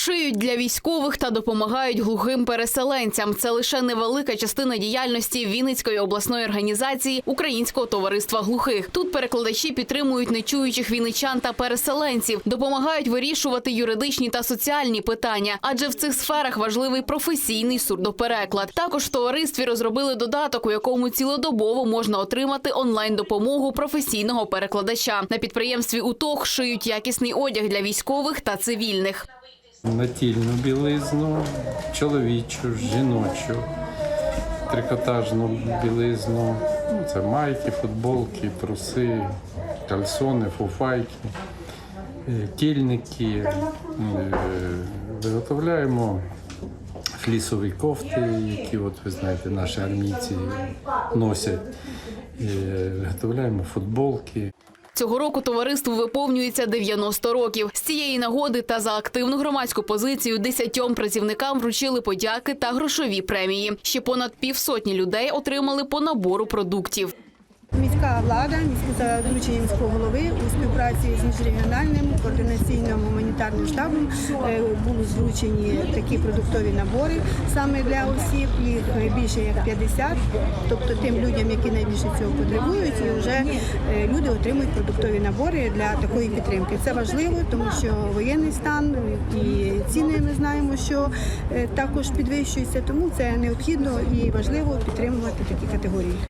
Шиють для військових та допомагають глухим переселенцям. Це лише невелика частина діяльності Вінницької обласної організації Українського товариства глухих. Тут перекладачі підтримують нечуючих вінничан та переселенців, допомагають вирішувати юридичні та соціальні питання, адже в цих сферах важливий професійний сурдопереклад. Також в товаристві розробили додаток, у якому цілодобово можна отримати онлайн допомогу професійного перекладача. На підприємстві УТОГ шиють якісний одяг для військових та цивільних. Натільну білизну, чоловічу, жіночу, трикотажну білизну. Ну, Це майки, футболки, труси, кальсони, фуфайки, е, тільники. Е, Виготовляємо флісові кофти, які, от ви знаєте, наші армійці носять. Е, Виготовляємо футболки. Цього року товариству виповнюється 90 років. З цієї нагоди та за активну громадську позицію десятьом працівникам вручили подяки та грошові премії. Ще понад півсотні людей отримали по набору продуктів. Міська влада за дорученням міського голови у співпраці з міжрегіональним координаційним гуманітарним штабом е, були зручені такі продуктові набори саме для осіб. Їх більше як 50, тобто тим людям, які найбільше цього потребують, і вже е, люди отримують продуктові набори для такої підтримки. Це важливо, тому що воєнний стан і ціни ми знаємо, що е, також підвищуються, тому це необхідно і важливо підтримувати такі категорії.